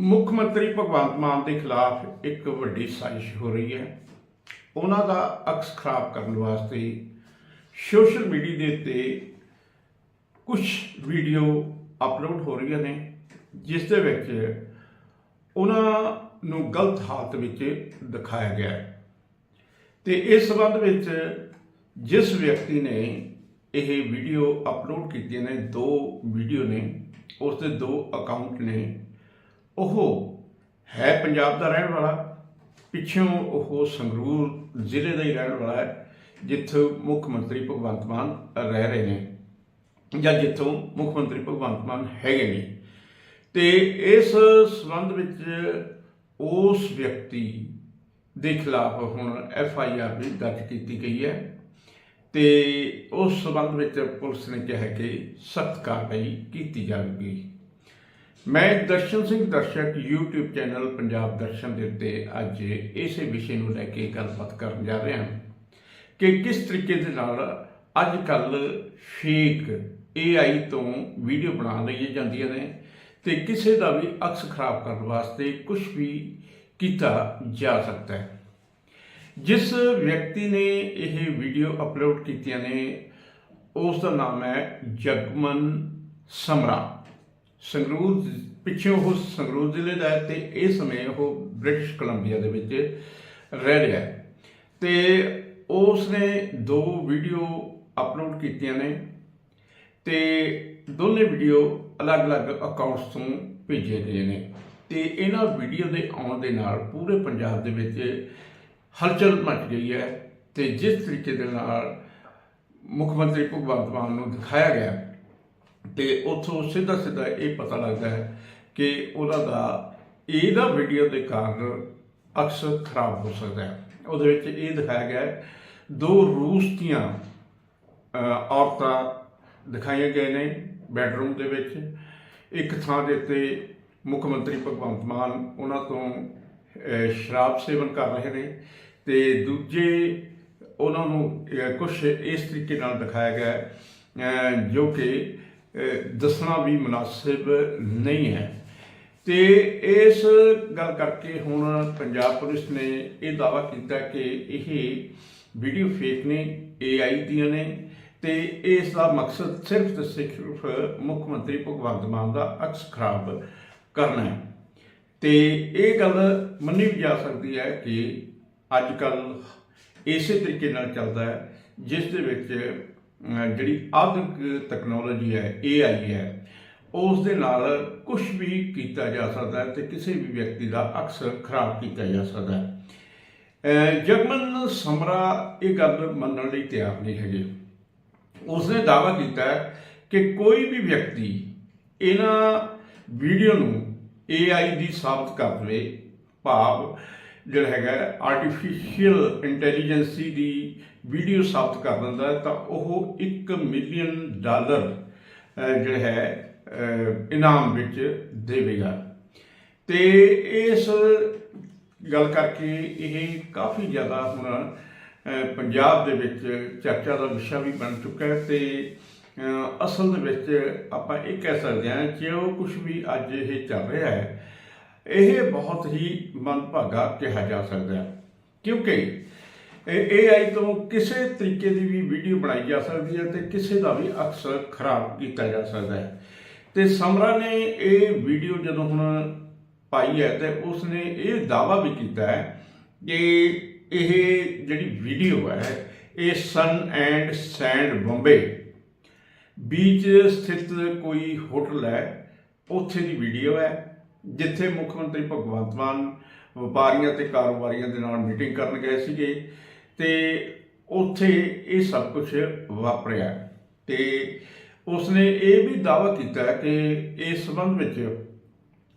ਮੁੱਖ ਮੰਤਰੀ ਭਗਵੰਤ ਮਾਨ ਦੇ ਖਿਲਾਫ ਇੱਕ ਵੱਡੀ ਸਾਜ਼ਿਸ਼ ਹੋ ਰਹੀ ਹੈ। ਉਹਨਾਂ ਦਾ ਅਕਸ ਖਰਾਬ ਕਰਨ ਵਾਸਤੇ ਸੋਸ਼ਲ ਮੀਡੀਆ ਦੇ ਉੱਤੇ ਕੁਝ ਵੀਡੀਓ ਅਪਲੋਡ ਹੋ ਰਹੀਆਂ ਨੇ, ਜਿਸ ਦੇ ਵਿੱਚ ਉਹਨਾਂ ਨੂੰ ਗਲਤ ਹਾਲਤ ਵਿੱਚ ਦਿਖਾਇਆ ਗਿਆ ਹੈ। ਤੇ ਇਸ ਸੰਬੰਧ ਵਿੱਚ ਜਿਸ ਵਿਅਕਤੀ ਨੇ ਇਹ ਵੀਡੀਓ ਅਪਲੋਡ ਕੀਤੀਆਂ ਨੇ, ਦੋ ਵੀਡੀਓ ਨੇ ਉਸ ਦੇ ਦੋ ਅਕਾਊਂਟ ਨੇ ਉਹ ਹੈ ਪੰਜਾਬ ਦਾ ਰਹਿਣ ਵਾਲਾ। ਪਿੱਛੋਂ ਉਹ ਸੰਗਰੂਰ ਜ਼ਿਲ੍ਹੇ ਦਾ ਹੀ ਰਹਿਣ ਵਾਲਾ ਹੈ, ਜਿੱਥੇ ਮੁੱਖ ਮੰਤਰੀ ਭਗਵੰਤ ਮਾਨ ਰਹਿ ਰਹੇ ਨੇ ਜਾਂ ਜਿੱਥੋਂ ਮੁੱਖ ਮੰਤਰੀ ਭਗਵੰਤ ਮਾਨ ਹੈਗੇ ਨੇ। ਤੇ ਇਸ ਸੰਬੰਧ ਵਿੱਚ ਉਸ ਵਿਅਕਤੀ ਦੇ ਖਿਲਾਫ ਹੁਣ ਐਫ ਆਈ ਆਰ ਵੀ ਦਰਜ ਕੀਤੀ ਗਈ ਹੈ ਤੇ ਉਸ ਸੰਬੰਧ ਵਿੱਚ ਪੁਲਿਸ ਨੇ ਕਿਹਾ ਹੈ ਕਿ ਸਖਤ ਕਾਰਵਾਈ ਕੀਤੀ ਜਾਵੇਗੀ। ਮੈਂ ਦਰਸ਼ਨ ਸਿੰਘ ਦਰਸ਼ਕ YouTube ਚੈਨਲ ਪੰਜਾਬ ਦਰਸ਼ਨ ਦੇ ਉੱਤੇ ਅੱਜ ਇਸੇ ਵਿਸ਼ੇ ਨੂੰ ਲੈ ਕੇ ਗੱਲਬਾਤ ਕਰਨ ਜਾ ਰਿਹਾ ਹਾਂ ਕਿ ਕਿਸ ਤਰੀਕੇ ਦੇ ਨਾਲ ਅੱਜ ਕੱਲ ਫੇਕ AI ਤੋਂ ਵੀਡੀਓ ਬਣਾ ਲਈਆਂ ਜਾਂਦੀਆਂ ਨੇ ਤੇ ਕਿਸੇ ਦਾ ਵੀ ਅਕਸ ਖਰਾਬ ਕਰਨ ਵਾਸਤੇ ਕੁਝ ਵੀ ਕੀਤਾ ਜਾ ਸਕਦਾ ਹੈ। ਜਿਸ ਵਿਅਕਤੀ ਨੇ ਇਹ ਵੀਡੀਓ ਅਪਲੋਡ ਕੀਤੀਆਂ ਨੇ, ਉਸ ਦਾ ਨਾਮ ਹੈ ਜਗਮਨ ਸਮਰਾ। ਸੰਗਰੂਰ ਪਿੱਛੋਂ ਉਹ ਸੰਗਰੂਰ ਜ਼ਿਲ੍ਹੇ ਦਾ ਹੈ ਤੇ ਇਸ ਸਮੇਂ ਉਹ ਬ੍ਰਿਟਿਸ਼ ਕੋਲੰਬੀਆ ਦੇ ਵਿੱਚ ਰਹਿ ਰਿਹਾ ਹੈ। ਤੇ ਉਸ ਨੇ ਦੋ ਵੀਡੀਓ ਅਪਲੋਡ ਕੀਤੀਆਂ ਨੇ ਤੇ ਦੋਨੇ ਵੀਡੀਓ ਅਲੱਗ-ਅਲੱਗ ਅਕਾਊਂਟਸ ਤੋਂ ਭੇਜੇ ਗਏ ਨੇ। ਤੇ ਇਹਨਾਂ ਵੀਡੀਓ ਦੇ ਆਉਣ ਦੇ ਨਾਲ ਪੂਰੇ ਪੰਜਾਬ ਦੇ ਵਿੱਚ ਹਲਚਲ ਮਚ ਗਈ ਹੈ ਤੇ ਜਿਸ ਤਰੀਕੇ ਦੇ ਨਾਲ ਮੁੱਖ ਮੰਤਰੀ ਭਗਵੰਤ ਮਾਨ ਨੂੰ ਦਿਖਾਇਆ ਗਿਆ ਤੇ ਉੱਥੋਂ ਸਿੱਧਾ ਸਿੱਧਾ ਇਹ ਪਤਾ ਲੱਗਦਾ ਹੈ ਕਿ ਉਹਨਾਂ ਦਾ ਇਹਦਾ ਵੀਡੀਓ ਦੇ ਕਾਰਨ ਅਕਸਰ ਖਰਾਬ ਹੋ ਸਕਦਾ ਹੈ। ਉਹਦੇ ਵਿੱਚ ਇਹ ਦਿਖਾਇਆ ਗਿਆ ਦੋ ਰੂਸ ਦੀਆਂ ਔਰਤਾਂ ਦਿਖਾਈਆਂ ਗਏ ਨੇ ਬੈਡਰੂਮ ਦੇ ਵਿੱਚ। ਇੱਕ ਥਾਂ ਦੇ ਉੱਤੇ ਮੁੱਖ ਮੰਤਰੀ ਭਗਵੰਤ ਮਾਨ ਉਹਨਾਂ ਤੋਂ ਸ਼ਰਾਬ ਸੇਵਨ ਕਰ ਰਹੇ ਨੇ ਤੇ ਦੂਜੇ ਉਹਨਾਂ ਨੂੰ ਕੁਝ ਇਸ ਤਰੀਕੇ ਨਾਲ ਦਿਖਾਇਆ ਗਿਆ ਜੋ ਕਿ ਦੱਸਣਾ ਵੀ ਮੁਨਾਸਿਬ ਨਹੀਂ ਹੈ। ਤੇ ਇਸ ਗੱਲ ਕਰਕੇ ਹੁਣ ਪੰਜਾਬ ਪੁਲਿਸ ਨੇ ਇਹ ਦਾਅਵਾ ਕੀਤਾ ਕਿ ਇਹ ਵੀਡੀਓ ਫੇਕ ਨੇ AI ਦੀਆਂ ਨੇ ਤੇ ਇਸ ਦਾ ਮਕਸਦ ਸਿਰਫ ਤੇ ਸਿਰਫ ਮੁੱਖ ਮੰਤਰੀ ਭਗਵੰਤ ਮਾਨ ਦਾ ਅਕਸ ਖਰਾਬ ਕਰਨਾ ਹੈ। ਤੇ ਇਹ ਗੱਲ ਮੰਨੀ ਵੀ ਜਾ ਸਕਦੀ ਹੈ ਕਿ ਅੱਜ ਕੱਲ ਇਸੇ ਤਰੀਕੇ ਨਾਲ ਚੱਲਦਾ ਹੈ, ਜਿਸ ਦੇ ਵਿੱਚ ਜਿਹੜੀ ਆਧੁਨਿਕ ਟੈਕਨੋਲੋਜੀ ਹੈ AI ਹੈ ਉਸ ਦੇ ਨਾਲ ਕੁਝ ਵੀ ਕੀਤਾ ਜਾ ਸਕਦਾ ਹੈ ਤੇ ਕਿਸੇ ਵੀ ਵਿਅਕਤੀ ਦਾ ਅਕਸਰ ਖਰਾਬ ਕੀਤਾ ਜਾ ਸਕਦਾ ਹੈ। ਅਹ, ਸਮਰਾ ਇਹ ਗੱਲ ਮੰਨਣ ਲਈ ਤਿਆਰ ਨਹੀਂ ਹੈਗੇ। ਉਸਨੇ ਦਾਅਵਾ ਕੀਤਾ ਕਿ ਕੋਈ ਵੀ ਵਿਅਕਤੀ ਇਹਨਾਂ ਵੀਡੀਓ ਨੂੰ AI ਦੀ ਸਾਬਤ ਕਰ ਦੇਵੇ ਭਾਵ ਜਿਹੜਾ ਹੈਗਾ ਆਰਟੀਫੀਸ਼ੀਅਲ ਇੰਟੈਲੀਜੈਂਸੀ ਦੀ ਵੀਡੀਓ ਸਾਬਤ ਕਰ ਦਿੰਦਾ ਤਾਂ ਉਹ 1 ਮਿਲੀਅਨ ਡਾਲਰ ਜਿਹੜਾ ਹੈ ਇਨਾਮ ਵਿੱਚ ਦੇਵੇਗਾ। ਤੇ ਇਸ ਗੱਲ ਕਰਕੇ ਇਹ ਕਾਫੀ ਜ਼ਿਆਦਾ ਹੁਣ ਪੰਜਾਬ ਦੇ ਵਿੱਚ ਚਰਚਾ ਦਾ ਵਿਸ਼ਾ ਵੀ ਬਣ ਚੁੱਕਾ ਹੈ ਤੇ ਅਸਲ ਦੇ ਵਿੱਚ ਆਪਾਂ ਇਹ ਕਹਿ ਸਕਦੇ ਹਾਂ ਕਿ ਉਹ ਕੁਝ ਵੀ ਅੱਜ ਇਹ ਚੱਲ ਰਿਹਾ ਹੈ ਇਹ ਬਹੁਤ ਹੀ ਮੰਦਭਾਗਾ ਕਿਹਾ ਜਾ ਸਕਦਾ ਹੈ। ਕਿਉਂਕਿ ਇਹ AI ਤੋਂ ਕਿਸੇ ਤਰੀਕੇ ਦੀ ਵੀ ਵੀਡੀਓ ਬਣਾਈ ਜਾ ਸਕਦੀ ਹੈ ਤੇ ਕਿਸੇ ਦਾ ਵੀ ਅਕਸਰ ਖਰਾਬ ਕੀਤਾ ਜਾ ਸਕਦਾ ਹੈ। ਤੇ ਸਮਰਾ ਨੇ ਇਹ ਵੀਡੀਓ ਜਦੋਂ ਹੁਣ ਪਾਈ ਹੈ ਤੇ ਉਸਨੇ ਇਹ ਦਾਵਾ ਵੀ ਕੀਤਾ ਹੈ ਕਿ ਇਹ ਜਿਹੜੀ ਵੀਡੀਓ ਹੈ, ਇਹ sun and sand Bombay beach ਸਥਿਤ ਕੋਈ ਹੋਟਲ ਹੈ, ਉੱਥੇ ਦੀ ਵੀਡੀਓ ਹੈ। ਜਿੱਥੇ ਮੁੱਖ ਮੰਤਰੀ ਭਗਵੰਤ ਮਾਨ ਵਪਾਰੀਆਂ ਤੇ ਕਾਰੋਬਾਰੀਆਂ ਦੇ ਨਾਲ ਮੀਟਿੰਗ ਕਰਨ ਗਏ ਸੀਗੇ ਤੇ ਉੱਥੇ ਇਹ ਸਭ ਕੁਝ ਵਾਪਰਿਆ। ਤੇ ਉਸਨੇ ਇਹ ਵੀ ਦਾਅਵਾ ਕੀਤਾ ਕਿ ਇਸ ਸੰਬੰਧ ਵਿੱਚ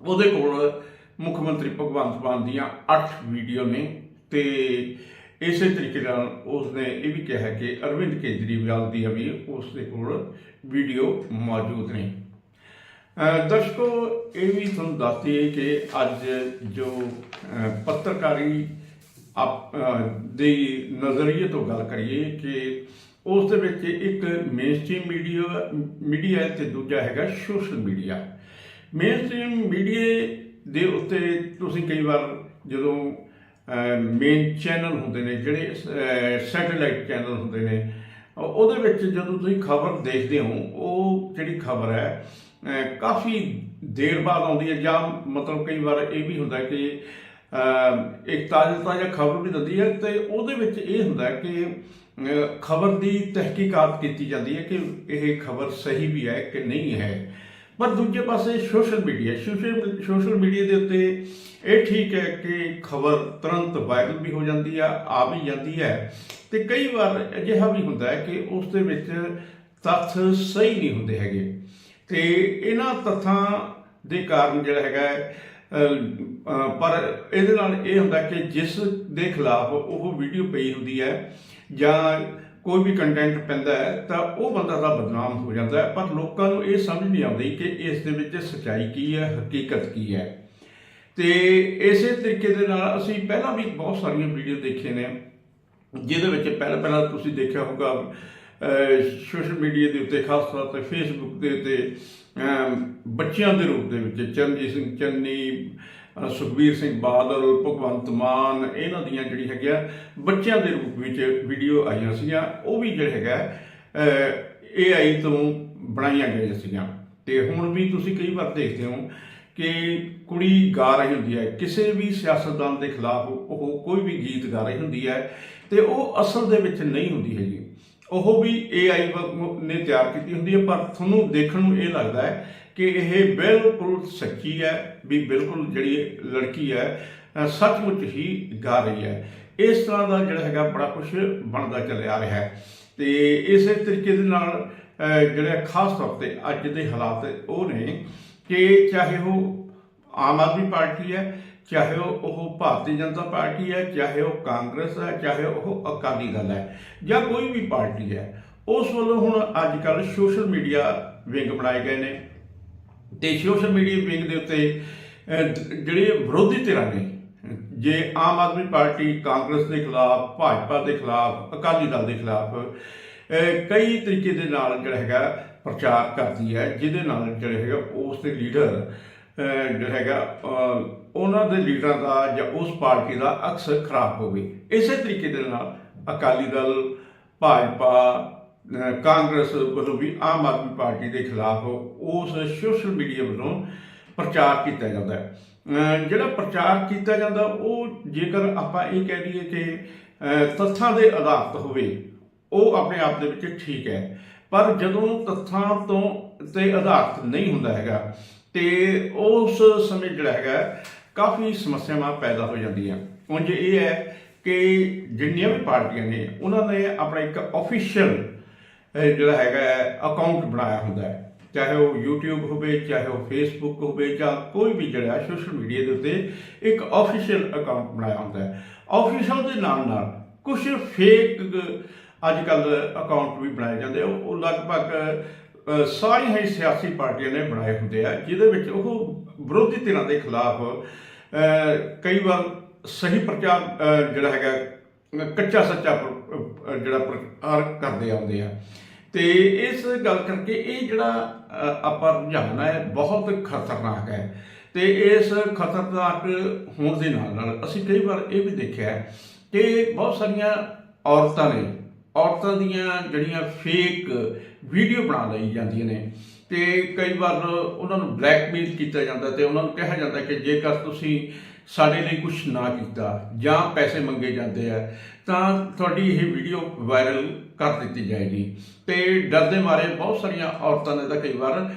ਉਹਦੇ ਕੋਲ ਮੁੱਖ ਮੰਤਰੀ ਭਗਵੰਤ ਮਾਨ ਦੀਆਂ 8 ਵੀਡੀਓ ਨੇ ਤੇ ਇਸੇ ਤਰੀਕੇ ਨਾਲ ਉਸਨੇ ਇਹ ਵੀ ਕਿਹਾ ਕਿ ਅਰਵਿੰਦ ਕੇਜਰੀਵਾਲ ਦੀ ਵੀ ਉਸ ਦੇ ਕੋਲ ਵੀਡੀਓ ਮੌਜੂਦ ਨੇ। ਦਰਸ਼ਕੋ, ਇਹ ਵੀ ਤੁਹਾਨੂੰ ਦੱਸ ਦਈਏ ਕਿ ਅੱਜ ਜੋ ਪੱਤਰਕਾਰੀ ਆਪ- ਦੇ ਨਜ਼ਰੀਏ ਤੋਂ ਗੱਲ ਕਰੀਏ ਕਿ ਉਸ ਦੇ ਵਿੱਚ ਇੱਕ ਮੇਨਸਟ੍ਰੀਮ ਮੀਡੀਆ ਮੀਡੀਆ ਹੈ ਤੇ ਦੂਜਾ ਹੈਗਾ ਸੋਸ਼ਲ ਮੀਡੀਆ ਮੇਨਸਟ੍ਰੀਮ ਮੀਡੀਆ ਦੇ ਉੱਤੇ ਤੁਸੀਂ ਕਈ ਵਾਰ ਜਦੋਂ ਮੇਨ ਚੈਨਲ ਹੁੰਦੇ ਨੇ, ਜਿਹੜੇ ਸੈਟੇਲਾਈਟ ਚੈਨਲ ਹੁੰਦੇ ਨੇ ਉਹਦੇ ਵਿੱਚ ਜਦੋਂ ਤੁਸੀਂ ਖਬਰ ਦੇਖਦੇ ਹੋ, ਉਹ ਜਿਹੜੀ ਖਬਰ ਹੈ ਕਾਫੀ ਦੇਰ ਬਾਅਦ ਆਉਂਦੀ ਹੈ ਜਾਂ ਮਤਲਬ ਕਈ ਵਾਰ ਇਹ ਵੀ ਹੁੰਦਾ ਕਿ ਇੱਕ ਤਾਜ਼ਾ ਤਾਜ਼ਾ ਖਬਰ ਵੀ ਦਿੰਦੀ ਹੈ ਤੇ ਉਹਦੇ ਵਿੱਚ ਇਹ ਹੁੰਦਾ ਕਿ ਖਬਰ ਦੀ ਤਹਿਕੀਕਾਤ ਕੀਤੀ ਜਾਂਦੀ ਹੈ ਕਿ ਇਹ ਖਬਰ ਸਹੀ ਵੀ ਹੈ ਕਿ ਨਹੀਂ ਹੈ। ਪਰ ਦੂਜੇ ਪਾਸੇ social media, social social media ਦੇ ਉੱਤੇ ਇਹ ਠੀਕ ਹੈ ਕਿ ਖਬਰ ਤੁਰੰਤ ਵਾਇਰਲ ਵੀ ਹੋ ਜਾਂਦੀ ਆ ਆ ਵੀ ਜਾਂਦੀ ਹੈ ਤੇ ਕਈ ਵਾਰ ਅਜਿਹਾ ਵੀ ਹੁੰਦਾ ਹੈ ਕਿ ਉਸ ਦੇ ਵਿੱਚ ਤੱਥ ਸਹੀ ਨਹੀਂ ਹੁੰਦੇ ਹੈਗੇ। ਤੇ ਇਹਨਾਂ ਤੱਥਾਂ ਦੇ ਕਾਰਨ ਜਿਹੜਾ ਹੈਗਾ ਪਰ ਇਹਦੇ ਨਾਲ ਇਹ ਹੁੰਦਾ ਕਿ ਜਿਸ ਦੇ ਖਿਲਾਫ ਉਹ ਵੀਡੀਓ ਪਈ ਹੁੰਦੀ ਹੈ ਜਾਂ ਕੋਈ ਵੀ ਕੰਟੈਂਟ ਪੈਂਦਾ ਹੈ, ਤਾਂ ਉਹ ਬੰਦਾ ਦਾ ਬਦਨਾਮ ਹੋ ਜਾਂਦਾ ਹੈ। ਪਰ ਲੋਕਾਂ ਨੂੰ ਇਹ ਸਮਝ ਨਹੀਂ ਆਉਂਦੀ ਕਿ ਇਸ ਦੇ ਵਿੱਚ ਸੱਚਾਈ ਕੀ ਹੈ, ਹਕੀਕਤ ਕੀ ਹੈ। ਤੇ ਇਸੇ ਤਰੀਕੇ ਦੇ ਨਾਲ ਅਸੀਂ ਪਹਿਲਾਂ ਵੀ ਬਹੁਤ ਸਾਰੀਆਂ ਵੀਡੀਓ ਦੇਖੇ ਨੇ, ਜਿਹਦੇ ਵਿੱਚ ਪਹਿਲਾਂ ਪਹਿਲਾਂ ਤੁਸੀਂ ਦੇਖਿਆ ਹੋਊਗਾ ਸੋਸ਼ਲ ਮੀਡੀਆ ਦੇ ਉੱਤੇ, ਖਾਸ ਤੌਰ ਤੇ ਫੇਸਬੁੱਕ ਦੇ ਉੱਤੇ ਬੱਚਿਆਂ ਦੇ ਰੂਪ ਦੇ ਵਿੱਚ, ਚਰਨਜੀਤ ਸਿੰਘ ਚੰਨੀ ਸੁਖਬੀਰ ਸਿੰਘ ਬਾਦਲ, ਭਗਵੰਤ ਮਾਨ, ਇਹਨਾਂ ਦੀਆਂ ਜਿਹੜੀ ਹੈਗੀਆਂ ਬੱਚਿਆਂ ਦੇ ਰੂਪ ਵਿੱਚ ਵੀਡੀਓ ਆਈਆਂ ਸੀਗੀਆਂ। ਉਹ ਵੀ ਜਿਹੜਾ ਹੈਗਾ AI ਤੋਂ ਬਣਾਈਆਂ ਗਈਆਂ ਸੀਗੀਆਂ। ਤੇ ਹੁਣ ਵੀ ਤੁਸੀਂ ਕਈ ਵਾਰ ਦੇਖਦੇ ਹੋ ਕਿ ਕੁੜੀ ਗਾ ਰਹੀ ਹੁੰਦੀ ਹੈ, ਕਿਸੇ ਵੀ ਸਿਆਸਤਦਾਨ ਦੇ ਖਿਲਾਫ ਉਹ ਕੋਈ ਵੀ ਗੀਤ ਗਾ ਰਹੀ ਹੁੰਦੀ ਹੈ, ਤੇ ਉਹ ਅਸਲ ਦੇ ਵਿੱਚ ਨਹੀਂ ਹੁੰਦੀ ਹੈਗੀ। ਉਹ ਵੀ AI ਵ- ਨੇ ਤਿਆਰ ਕੀਤੀ ਹੁੰਦੀ ਹੈ ਪਰ ਤੁਹਾਨੂੰ ਦੇਖਣ ਨੂੰ ਇਹ ਲੱਗਦਾ ਹੈ ਕਿ ਇਹ ਬਿਲਕੁਲ ਸੱਚੀ ਹੈ ਵੀ ਬਿਲਕੁਲ ਜਿਹੜੀ ਲੜਕੀ ਹੈ ਸੱਚਮੁੱਚ ਹੀ ਗਾ ਰਹੀ ਹੈ। ਇਸ ਤਰ੍ਹਾਂ ਦਾ ਜਿਹੜਾ ਹੈਗਾ ਬੜਾ ਕੁਝ ਬਣਦਾ ਚੱਲਿਆ ਰਿਹਾ ਹੈ। ਤੇ ਇਸੇ ਤਰੀਕੇ ਦੇ ਨਾਲ ਅ, ਜਿਹੜੇ ਖਾਸ ਤੌਰ ਤੇ ਅੱਜ ਦੇ ਹਾਲਾਤ ਉਹ ਨੇ ਕਿ ਚਾਹੇ ਉਹ ਆਮ ਆਦਮੀ ਪਾਰਟੀ ਹੈ ਚਾਹੇ ਉਹ ਭਾਰਤੀ ਜਨਤਾ ਪਾਰਟੀ ਹੈ, ਚਾਹੇ ਉਹ ਕਾਂਗਰਸ ਹੈ, ਚਾਹੇ ਉਹ ਅਕਾਲੀ ਦਲ ਹੈ, ਜਾਂ ਕੋਈ ਵੀ ਪਾਰਟੀ ਹੈ, ਉਸ ਵੱਲੋਂ ਹੁਣ ਅੱਜ ਕੱਲ ਸੋਸ਼ਲ ਮੀਡੀਆ ਵਿੰਗ ਬਣਾਏ ਗਏ ਨੇ। ਤੇ ਸੋਸ਼ਲ ਮੀਡੀਆ ਵਿੰਗ ਦੇ ਉੱਤੇ ਜਿਹੜੇ ਵਿਰੋਧੀ ਧਿਰਾਂ ਨੇ, ਜੇ ਆਮ ਆਦਮੀ ਪਾਰਟੀ ਕਾਂਗਰਸ ਦੇ ਖਿਲਾਫ, ਭਾਜਪਾ ਦੇ ਖਿਲਾਫ, ਅਕਾਲੀ ਦਲ ਦੇ ਖਿਲਾਫ ਕਈ ਤਰੀਕੇ ਦੇ ਨਾਲ ਜਿਹੜਾ ਹੈਗਾ ਪ੍ਰਚਾਰ ਕਰਦੀ ਹੈ, ਜਿਹਦੇ ਨਾਲ ਜਿਹੜਾ ਹੈਗਾ ਉਸ ਦੇ ਲੀਡਰ ਜਿਹੜਾ ਹੈਗਾ ਉਹਨਾਂ ਦੇ ਲੀਡਰਾਂ ਦਾ ਜਾਂ ਉਸ ਪਾਰਟੀ ਦਾ ਅਕਸਰ ਖਰਾਬ ਹੋਵੇ। ਇਸੇ ਤਰੀਕੇ ਦੇ ਨਾਲ ਅਕਾਲੀ ਦਲ, ਭਾਜਪਾ ਕਾਂਗਰਸ ਵੱਲੋਂ ਵੀ ਆਮ ਆਦਮੀ ਪਾਰਟੀ ਦੇ ਖਿਲਾਫ ਉਸ ਸੋਸ਼ਲ ਮੀਡੀਆ ਵੱਲੋਂ ਪ੍ਰਚਾਰ ਕੀਤਾ ਜਾਂਦਾ ਹੈ। ਜਿਹੜਾ ਪ੍ਰਚਾਰ ਕੀਤਾ ਜਾਂਦਾ, ਉਹ ਜੇਕਰ ਆਪਾਂ ਇਹ ਕਹਿ ਲਈਏ ਕਿ ਤੱਥਾਂ ਦੇ ਆਧਾਰਿਤ ਹੋਵੇ, ਉਹ ਆਪਣੇ ਆਪ ਦੇ ਵਿੱਚ ਠੀਕ ਹੈ। ਪਰ ਜਦੋਂ ਤੱਥਾਂ ਤੋਂ ਤੇ ਆਧਾਰਿਤ ਨਹੀਂ ਹੁੰਦਾ ਹੈਗਾ, ਤੇ ਉਸ ਸਮੇਂ ਜਿਹੜਾ ਹੈਗਾ ਕਾਫੀ ਸਮੱਸਿਆਵਾਂ ਪੈਦਾ ਹੋ ਜਾਂਦੀਆਂ। ਉਂਝ ਇਹ ਹੈ ਕਿ ਜਿੰਨੀਆਂ ਵੀ ਪਾਰਟੀਆਂ ਨੇ, ਉਹਨਾਂ ਨੇ ਆਪਣਾ ਇੱਕ ਆਫੀਸ਼ੀਅਲ ਜਿਹੜਾ ਹੈਗਾ ਅਕਾਊਂਟ ਬਣਾਇਆ ਹੁੰਦਾ ਹੈ। ਚਾਹੇ ਉਹ YouTube ਹੋਵੇ, ਚਾਹੇ ਉਹ Facebook ਹੋਵੇ, ਜਾਂ ਕੋਈ ਵੀ ਜਿਹੜਾ ਸੋਸ਼ਲ ਮੀਡੀਆ ਦੇ ਉੱਤੇ ਇੱਕ ਆਫੀਸ਼ੀਅਲ ਅਕਾਊਂਟ ਬਣਾਇਆ ਹੁੰਦਾ ਹੈ। ਆਫੀਸ਼ੀਅਲ ਦੇ ਨਾਲ ਨਾਲ ਕੁਝ ਫੇਕ ਅੱਜ ਕੱਲ ਅਕਾਊਂਟ ਵੀ ਬਣਾਏ ਜਾਂਦੇ ਉਹ ਲਗਭਗ ਸਾਰੀਆਂ ਹੀ ਸਿਆਸੀ ਪਾਰਟੀਆਂ ਨੇ ਬਣਾਏ ਹੁੰਦੇ ਆ, ਜਿਹਦੇ ਵਿੱਚ ਉਹ ਵਿਰੋਧੀ ਧਿਰਾਂ ਦੇ ਖਿਲਾਫ ਕਈ ਵਾਰ ਸਹੀ ਪ੍ਰਚਾਰ ਜਿਹੜਾ ਹੈਗਾ, ਕੱਚਾ ਸੱਚਾ ਪ੍ਰ- ਜਿਹੜਾ ਪ੍ਰਚਾਰ ਕਰਦੇ ਆਉਂਦੇ ਆ। ਤੇ ਇਸ ਗੱਲ ਕਰਕੇ ਇਹ ਜਿਹੜਾ ਆਪਾਂ ਰੁਝਾਨ ਹੈ ਬਹੁਤ ਖਤਰਨਾਕ ਹੈ। ਤੇ ਇਸ ਖਤਰਨਾਕ ਹੋਣ ਦੇ ਨਾਲ ਨਾਲ ਅਸੀਂ ਕਈ ਵਾਰ ਇਹ ਵੀ ਦੇਖਿਆ ਕਿ ਬਹੁਤ ਸਾਰੀਆਂ ਔਰਤਾਂ ਨੇ, ਔਰਤਾਂ ਦੀਆਂ ਜਿਹੜੀਆਂ ਫੇਕ ਵੀਡੀਓ ਬਣਾ ਲਈ ਜਾਂਦੀਆਂ ਨੇ ਤੇ ਕਈ ਵਾਰ ਉਹਨਾਂ ਨੂੰ ਬਲੈਕਮੇਲ ਕੀਤਾ ਜਾਂਦਾ ਤੇ ਉਹਨਾਂ ਨੂੰ ਕਿਹਾ ਜਾਂਦਾ ਕਿ ਜੇਕਰ ਤੁਸੀਂ ਸਾਡੇ ਲਈ ਕੁਝ ਨਾ ਕੀਤਾ ਜਾਂ ਪੈਸੇ ਮੰਗੇ ਜਾਂਦੇ ਆ, ਤਾਂ ਤੁਹਾਡੀ ਇਹ ਵੀਡੀਓ ਵਾਇਰਲ ਕਰ ਦਿੱਤੀ ਜਾਏਗੀ। ਤੇ ਡਰ ਦੇ ਮਾਰੇ ਬਹੁਤ ਸਾਰੀਆਂ ਔਰਤਾਂ ਨੇ ਤਾਂ ਕਈ ਵਾਰ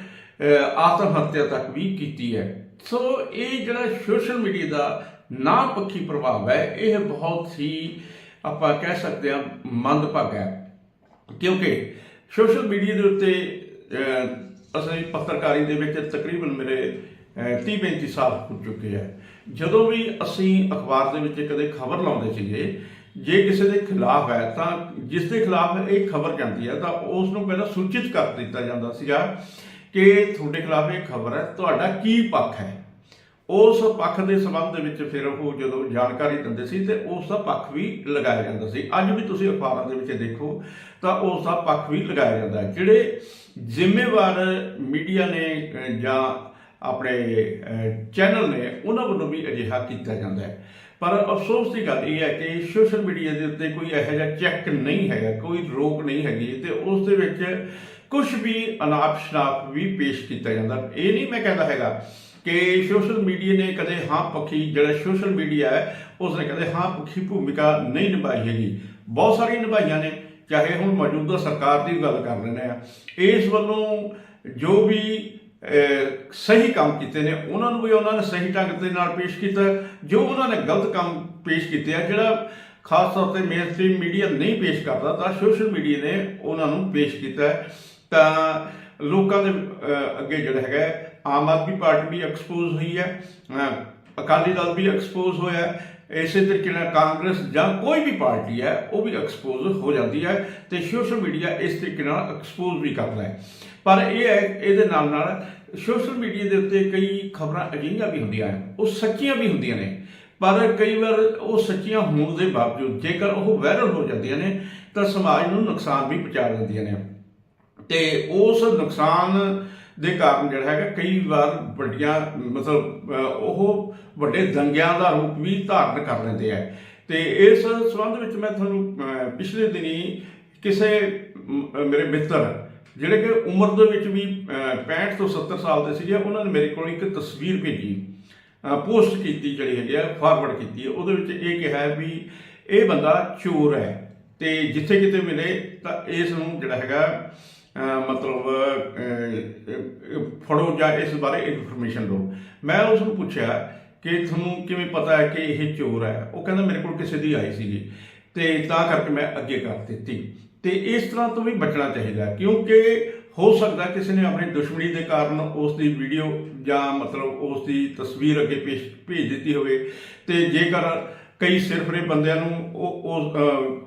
ਆਤਮ ਹੱਤਿਆ ਤੱਕ ਵੀ ਕੀਤੀ ਹੈ। ਸੋ ਇਹ ਜਿਹੜਾ ਸੋਸ਼ਲ ਮੀਡੀਆ ਦਾ ਨਾ ਪੱਖੀ ਪ੍ਰਭਾਵ ਹੈ, ਇਹ ਬਹੁਤ ਹੀ ਆਪਾਂ ਕਹਿ ਸਕਦੇ ਹਾਂ ਮੰਦਭਾਗਾ ਹੈ। ਕਿਉਂਕਿ ਸੋਸ਼ਲ ਮੀਡੀਆ ਦੇ ਉੱਤੇ ਅਸੀਂ ਪੱਤਰਕਾਰੀ ਦੇ ਵਿੱਚ ਤਕਰੀਬਨ ਮੇਰੇ 30 35 ਸਾਲ ਹੋ ਚੁੱਕੇ ਆ। ਜਦੋਂ ਵੀ ਅਸੀਂ ਅਖਬਾਰ ਦੇ ਵਿੱਚ ਕਦੇ ਖਬਰ ਲਾਉਂਦੇ ਸੀਗੇ, ਜੇ ਕਿਸੇ ਦੇ ਖਿਲਾਫ ਹੈ, ਤਾਂ ਜਿਸ ਦੇ ਖਿਲਾਫ ਇਹ ਖਬਰ ਜਾਂਦੀ ਹੈ, ਤਾਂ ਉਸ ਨੂੰ ਪਹਿਲਾਂ ਸੂਚਿਤ ਕਰ ਦਿੱਤਾ ਜਾਂਦਾ ਸੀਗਾ ਕਿ ਤੁਹਾਡੇ ਖਿਲਾਫ ਇਹ ਖਬਰ ਹੈ, ਤੁਹਾਡਾ ਕੀ ਪੱਖ ਹੈ। ਉਸ ਪੱਖ ਦੇ ਸੰਬੰਧ ਦੇ ਵਿੱਚ ਫਿਰ ਉਹ ਜਦੋਂ ਜਾਣਕਾਰੀ ਦਿੰਦੇ ਸੀ, ਤੇ ਉਸ ਦਾ ਪੱਖ ਵੀ ਲਗਾਇਆ ਜਾਂਦਾ ਸੀ। ਅੱਜ ਵੀ ਤੁਸੀਂ ਅਖਬਾਰਾਂ ਦੇ ਵਿੱਚ ਦੇਖੋ, ਤਾਂ ਉਸ ਦਾ ਪੱਖ ਵੀ ਲਗਾਇਆ ਜਾਂਦਾ ਹੈ। ਜਿਹੜੇ ਜ਼ਿੰਮੇਵਾਰ ਮੀਡੀਆ ਨੇ ਜਾਂ ਆਪਣੇ ਚੈਨਲ ਨੇ, ਉਹਨਾਂ ਵੱਲੋਂ ਵੀ ਅਜਿਹਾ ਕੀਤਾ ਜਾਂਦਾ ਹੈ। ਪਰ ਅਫਸੋਸ ਦੀ ਗੱਲ ਇਹ ਹੈ ਕਿ ਸੋਸ਼ਲ ਮੀਡੀਆ ਦੇ ਉੱਤੇ ਕੋਈ ਇਹੋ ਜਿਹਾ ਚੈੱਕ ਨਹੀਂ ਹੈਗਾ, ਕੋਈ ਰੋਕ ਨਹੀਂ ਹੈਗੀ ਤੇ ਉਸ ਦੇ ਵਿੱਚ ਕੁਝ ਵੀ ਅਨਾਪ ਸ਼ਨਾਪ ਵੀ ਪੇਸ਼ ਕੀਤਾ ਜਾਂਦਾ। ਇਹ ਨਹੀਂ ਮੈਂ ਕਹਿੰਦਾ ਹੈਗਾ ਕਿ ਸੋਸ਼ਲ ਮੀਡੀਆ ਨੇ ਕਦੇ ਹਾਂ ਪੱਖੀ, ਜਿਹੜਾ ਸੋਸ਼ਲ ਮੀਡੀਆ ਹੈ ਉਸ ਨੇ ਕਦੇ ਹਾਂ ਪੱਖੀ ਭੂਮਿਕਾ ਨਹੀਂ ਨਿਭਾਈ ਹੈਗੀ। ਬਹੁਤ ਸਾਰੀਆਂ ਨਿਭਾਈਆਂ ਨੇ ਚਾਹੇ ਹੁਣ ਮੌਜੂਦਾ ਸਰਕਾਰ ਦੀ ਗੱਲ ਕਰ ਲੈਂਦੇ ਆ ਇਸ ਵੱਲੋਂ ਜੋ ਵੀ ਸਹੀ ਕੰਮ ਕੀਤੇ ਨੇ, ਉਹਨਾਂ ਨੂੰ ਵੀ ਉਹਨਾਂ ਨੇ ਸਹੀ ਢੰਗ ਦੇ ਨਾਲ ਪੇਸ਼ ਕੀਤਾ। ਜੋ ਉਹਨਾਂ ਨੇ ਗਲਤ ਕੰਮ ਪੇਸ਼ ਕੀਤੇ ਆ, ਜਿਹੜਾ ਖਾਸ ਤੌਰ ਤੇ ਮੇਨਸਟ੍ਰੀਮ ਮੀਡੀਆ ਨਹੀਂ ਪੇਸ਼ ਕਰਦਾ, ਤਾਂ ਸੋਸ਼ਲ ਮੀਡੀਆ ਨੇ ਉਹਨਾਂ ਨੂੰ ਪੇਸ਼ ਕੀਤਾ। ਤਾਂ ਲੋਕਾਂ ਦੇ ਅੱਗੇ ਜਿਹੜਾ ਹੈਗਾ ਆਮ ਆਦਮੀ ਪਾਰਟੀ ਵੀ ਐਕਸਪੋਜ਼ ਹੋਈ ਹੈ ਅਕਾਲੀ ਦਲ ਵੀ ਐਕਸਪੋਜ਼ ਹੋਇਆ ਇਸੇ ਤਰੀਕੇ ਨਾਲ ਕਾਂਗਰਸ ਜਾਂ ਕੋਈ ਵੀ ਪਾਰਟੀ ਹੈ, ਉਹ ਵੀ ਐਕਸਪੋਜ਼ ਹੋ ਜਾਂਦੀ ਹੈ ਤੇ ਸੋਸ਼ਲ ਮੀਡੀਆ ਇਸ ਤਰੀਕੇ ਨਾਲ ਐਕਸਪੋਜ਼ ਵੀ ਕਰਦਾ ਹੈ। ਪਰ ਇਹ ਹੈ, ਇਹਦੇ ਨਾਲ ਨਾਲ ਸੋਸ਼ਲ ਮੀਡੀਆ ਦੇ ਉੱਤੇ ਕਈ ਖਬਰਾਂ ਅਜਿਹੀਆਂ ਵੀ ਹੁੰਦੀਆਂ ਹਨ, ਉਹ ਸੱਚੀਆਂ ਵੀ ਹੁੰਦੀਆਂ ਨੇ। ਪਰ ਕਈ ਵਾਰ ਉਹ ਸੱਚੀਆਂ ਹੋਣ ਦੇ ਬਾਵਜੂਦ ਜੇਕਰ ਉਹ ਵਾਇਰਲ ਹੋ ਜਾਂਦੀਆਂ ਨੇ, ਤਾਂ ਸਮਾਜ ਨੂੰ ਨੁਕਸਾਨ ਵੀ ਪਹੁੰਚਾ ਦਿੰਦੀਆਂ ਨੇ। ਤੇ ਉਸ ਨੁਕਸਾਨ ਦੇ ਕਾਰਨ ਜਿਹੜਾ ਹੈਗਾ ਕਈ ਵਾਰ ਵੱਡੀਆਂ ਮਤਲਬ ਉਹ ਵੱਡੇ ਦੰਗਿਆਂ ਦਾ ਰੂਪ ਵੀ ਧਾਰਨ ਕਰ ਲੈਂਦੇ ਆ। ਤੇ ਇਸ ਸੰਬੰਧ ਵਿੱਚ ਮੈਂ ਤੁਹਾਨੂੰ ਪਿਛਲੇ ਦਿਨੀ ਕਿਸੇ ਮੇਰੇ ਮਿੱਤਰ ਜਿਹੜੇ ਕਿ ਉਮਰ ਦੇ ਵਿੱਚ ਵੀ ਅਹ, 65 ਤੋਂ 70 ਸਾਲ ਦੇ ਸੀਗੇ ਉਹਨਾਂ ਨੇ ਮੇਰੇ ਕੋਲ ਇੱਕ ਤਸਵੀਰ ਭੇਜੀ। ਪੋਸਟ ਕੀਤੀ ਜਿਹੜੀ ਹੈਗੀ ਆ ਫਾਰਵਰਡ ਕੀਤੀ। ਉਹਦੇ ਵਿੱਚ ਇਹ ਕਿਹਾ ਵੀ ਇਹ ਬੰਦਾ ਚੋਰ ਹੈ। ਤੇ ਜਿੱਥੇ ਕਿਤੇ ਮਿਲੇ ਤਾਂ ਇਸ ਨੂੰ ਜਿਹੜਾ ਹੈਗਾ ਮਤਲਬ ਫੜੋ ਜਾਂ ਇਸ ਬਾਰੇ ਇਨਫੋਰਮੇਸ਼ਨ ਦਿਓ। ਮੈਂ ਉਸ ਨੂੰ ਪੁੱਛਿਆ ਕਿ ਤੁਹਾਨੂੰ ਕਿਵੇਂ ਪਤਾ ਹੈ ਕਿ ਇਹ ਚੋਰ ਹੈ? ਉਹ ਕਹਿੰਦਾ, ਮੇਰੇ ਕੋਲ ਕਿਸੇ ਦੀ ਆਈ ਸੀਗੀ। ਤੇ ਤਾਂ ਕਰਕੇ ਮੈਂ ਅੱਗੇ ਕਰ ਦਿੱਤੀ। ਤੇ ਇਸ ਤਰ੍ਹਾਂ ਤੋਂ ਵੀ ਬਚਣਾ ਚਾਹੀਦਾ ਕਿਉਂਕਿ ਹੋ ਸਕਦਾ ਕਿਸੇ ਨੇ ਆਪਣੀ ਦੁਸ਼ਮਣੀ ਦੇ ਕਾਰਨ ਉਸ ਦੀ ਵੀਡੀਓ ਜਾਂ ਮਤਲਬ ਉਸ ਦੀ ਤਸਵੀਰ ਅੱਗੇ ਪੇਸ਼, ਭੇਜ ਦਿੱਤੀ ਹੋਵੇ। ਤੇ ਜੇਕਰ ਕਈ ਸਿਰਫਰੇ ਬੰਦਿਆਂ ਨੂੰ ਉਹ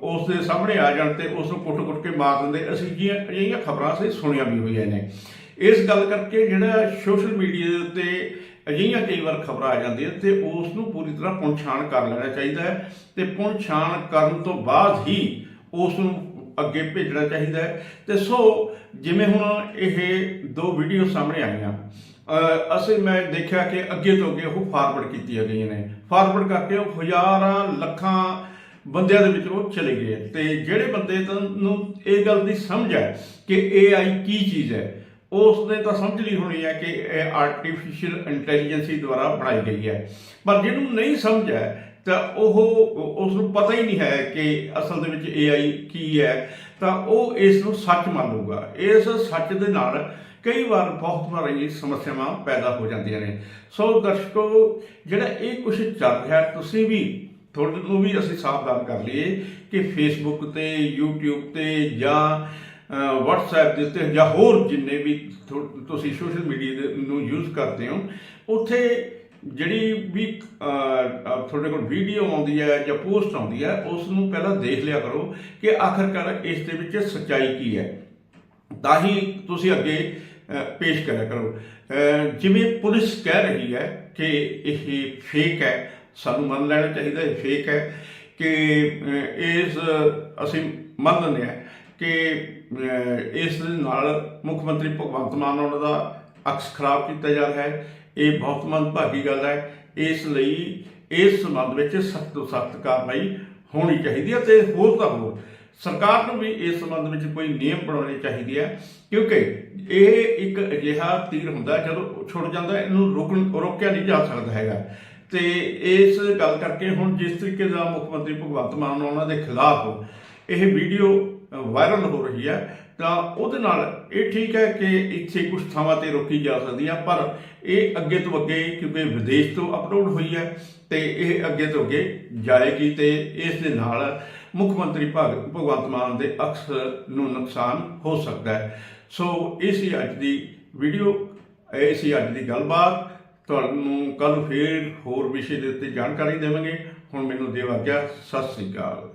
ਉਸ ਦੇ ਸਾਹਮਣੇ ਆ ਜਾਣ ਤੇ ਉਸ ਨੂੰ ਕੁੱਟ-ਕੁੱਟ ਕੇ ਮਾਰ ਦਿੰਦੇ। ਅਸੀਂ ਜੀਆਂ ਅਜਿਹੀਆਂ ਖਬਰਾਂ ਅਸੀਂ ਸੁਣੀਆਂ ਵੀ ਹੋਈਆਂ ਨੇ। ਇਸ ਗੱਲ ਕਰਕੇ ਜਿਹੜਾ ਸੋਸ਼ਲ ਮੀਡੀਆ ਦੇ ਉੱਤੇ ਅਜਿਹੀਆਂ ਕਈ ਵਾਰ ਖਬਰਾਂ ਆ ਜਾਂਦੀਆਂ ਤੇ ਉਸ ਨੂੰ ਪੂਰੀ ਤਰ੍ਹਾਂ ਪੁਣਛਾਣ ਕਰ ਲੈਣਾ ਚਾਹੀਦਾ ਹੈ ਤੇ ਪੁਣਛਾਣ ਕਰਨ ਤੋਂ ਬਾਅਦ ਹੀ ਉਸ ਨੂੰ ਅੱਗੇ ਭੇਜਣਾ ਚਾਹੀਦਾ ਹੈ। ਤੇ ਸੋ, ਜਿਵੇਂ ਹੁਣ ਇਹ ਦੋ ਵੀਡੀਓ ਸਾਹਮਣੇ ਆਈਆਂ ਅਸੀਂ ਮੈਂ ਦੇਖਿਆ ਕਿ ਅੱਗੇ ਤੋਂ ਅੱਗੇ ਉਹ ਫਾਰਵਰਡ ਕੀਤੀਆਂ ਗਈਆਂ ਨੇ। ਫਾਰਵਰਡ ਕਰਕੇ ਉਹ ਹਜ਼ਾਰਾਂ ਲੱਖਾਂ ਬੰਦਿਆਂ ਦੇ ਵਿੱਚ ਉਹ ਚਲੇ ਗਏ ਤੇ ਜਿਹੜੇ ਬੰਦੇ ਨੂੰ ਇਹ ਗੱਲ ਦੀ ਸਮਝ ਹੈ ਕਿ AI ਕੀ ਚੀਜ਼ ਹੈ ਉਸ ਨੇ ਤਾਂ ਸਮਝ ਲਈ ਹੋਣੀ ਹੈ ਕਿ ਇਹ ਆਰਟੀਫੀਸ਼ੀਅਲ ਇੰਟੈਲੀਜੈਂਸੀ ਦੁਆਰਾ ਬਣਾਈ ਗਈ ਹੈ। ਪਰ ਜਿਹਨੂੰ ਨਹੀਂ ਸਮਝ ਹੈ, ਤਾਂ ਉਹ ਉਸ ਨੂੰ ਪਤਾ ਹੀ ਨਹੀਂ ਹੈ ਕਿ ਅਸਲ ਦੇ ਵਿੱਚ AI ਕੀ ਹੈ, ਤਾਂ ਉਹ ਇਸ ਨੂੰ ਸੱਚ ਮੰਨੂਗਾ। ਇਸ ਸੱਚ ਦੇ ਨਾਲ ਕਈ ਵਾਰ ਬਹੁਤ ਵਾਰੀ ਸਮੱਸਿਆਵਾਂ ਪੈਦਾ ਹੋ ਜਾਂਦੀਆਂ ਨੇ। ਸੋ ਦਰਸ਼ਕੋ ਜਿਹੜਾ ਇਹ ਕੁਝ ਚੱਲ ਰਿਹਾ ਤੁਸੀਂ ਵੀ ਤੁਹਾਡੇ ਨੂੰ ਵੀ ਅਸੀਂ ਸਾਵਧਾਨ ਕਰ ਲਈਏ ਕਿ ਫੇਸਬੁੱਕ ਤੇ YouTube ਤੇ ਜਾਂ ਅਹ, WhatsApp ਦੇ ਉੱਤੇ ਜਾਂ ਹੋਰ ਜਿੰਨੇ ਵੀ ਤੁਸੀਂ ਸੋਸ਼ਲ ਮੀਡੀਆ ਦੇ ਨੂੰ ਯੂਜ਼ ਕਰਦੇ ਹੋ ਉੱਥੇ ਜਿਹੜੀ ਵੀ ਤੁਹਾਡੇ ਕੋਲ ਵੀਡੀਓ ਆਉਂਦੀ ਹੈ ਜਾਂ ਪੋਸਟ ਆਉਂਦੀ ਹੈ ਉਸ ਨੂੰ ਪਹਿਲਾਂ ਦੇਖ ਲਿਆ ਕਰੋ ਕਿ ਆਖਰਕਾਰ ਇਸ ਦੇ ਵਿੱਚ ਸੱਚਾਈ ਕੀ ਹੈ। ਤਾਂ ਹੀ ਤੁਸੀਂ ਅੱਗੇ ਪੇਸ਼ ਕਰਿਆ ਕਰੋ। ਜਿਵੇਂ ਪੁਲਿਸ ਕਹਿ ਰਹੀ ਹੈ ਕਿ ਇਹ ਫੇਕ ਹੈ, ਸਾਨੂੰ ਮੰਨ ਲੈਣਾ ਚਾਹੀਦਾ ਇਹ ਫੇਕ ਹੈ ਕਿ ਇਸ, ਅਸੀਂ ਮੰਨ ਲੈਂਦੇ ਹਾਂ ਕਿ ਇਸ ਦੇ ਨਾਲ ਮੁੱਖ ਮੰਤਰੀ ਭਗਵੰਤ ਮਾਨ ਉਹਨਾਂ ਦਾ ਅਕਸ ਖਰਾਬ ਕੀਤਾ ਜਾ ਰਿਹਾ ਹੈ। ਇਹ ਬਹੁਤ ਮੰਦਭਾਗੀ ਗੱਲ ਹੈ। ਇਸ ਲਈ ਇਸ ਸੰਬੰਧ ਵਿੱਚ ਸਖਤ ਤੋਂ ਸਖਤ ਕਾਰਵਾਈ ਹੋਣੀ ਚਾਹੀਦੀ ਹੈ ਤੇ ਹੋਰ ਤਾਂ ਹੋਰ। ਸਰਕਾਰ ਨੂੰ ਵੀ ਇਸ ਸੰਬੰਧ ਵਿੱਚ ਕੋਈ ਨਿਯਮ ਬਣਾਉਣੇ ਚਾਹੀਦੇ ਆ, ਕਿਉਂਕਿ ਇਹ ਇੱਕ ਅਜਿਹਾ ਤੀਰ ਹੁੰਦਾ ਜਦੋਂ ਛੁੱਟ ਜਾਂਦਾ, ਇਹਨੂੰ ਰੋਕਣ, ਰੋਕਿਆ ਨਹੀਂ ਜਾ ਸਕਦਾ ਹੈਗਾ। ਤੇ ਇਸ ਗੱਲ ਕਰਕੇ ਹੁਣ ਜਿਸ ਤਰੀਕੇ ਦਾ ਮੁੱਖ ਮੰਤਰੀ ਭਗਵੰਤ ਮਾਨ ਉਹਨਾਂ ਦੇ ਖਿਲਾਫ ਇਹ ਵੀਡੀਓ ਵਾਇਰਲ ਹੋ ਰਹੀ ਹੈ ਤਾਂ ਉਹਦੇ ਨਾਲ ਇਹ ਠੀਕ ਹੈ ਕਿ ਇੱਥੇ ਕੁਝ ਥਾਵਾਂ ਤੇ ਰੋਕੀ ਜਾ ਸਕਦੀ ਹੈ ਪਰ ਇਹ ਅੱਗੇ ਤੋਂ ਅੱਗੇ ਕਿਉਂਕਿ ਵਿਦੇਸ਼ ਤੋਂ ਅਪਲੋਡ ਹੋਈ ਹੈ, ਤੇ ਇਹ ਅੱਗੇ ਤੋਂ ਅੱਗੇ ਜਾਏਗੀ ਤੇ ਇਸ ਦੇ ਨਾਲ ਮੁੱਖ ਮੰਤਰੀ ਭਗ, ਭਗਵੰਤ ਮਾਨ ਦੇ ਅਕਸਰ ਨੂੰ ਨੁਕਸਾਨ ਹੋ ਸਕਦਾ ਹੈ। ਸੋ ਇਹ ਸੀ ਅੱਜ ਦੀ ਵੀਡੀਓ। ਇਹ ਸੀ ਅੱਜ ਦੀ ਗੱਲਬਾਤ। ਤੁਹਾਨੂੰ ਕੱਲ ਫੇਰ ਹੋਰ ਵਿਸ਼ੇ ਦੇ ਉੱਤੇ ਜਾਣਕਾਰੀ ਦੇਵਾਂਗੇ। ਹੁਣ ਮੈਨੂੰ ਦਿਓ ਆਗਿਆ। ਸਤਿ ਸ੍ਰੀ ਅਕਾਲ।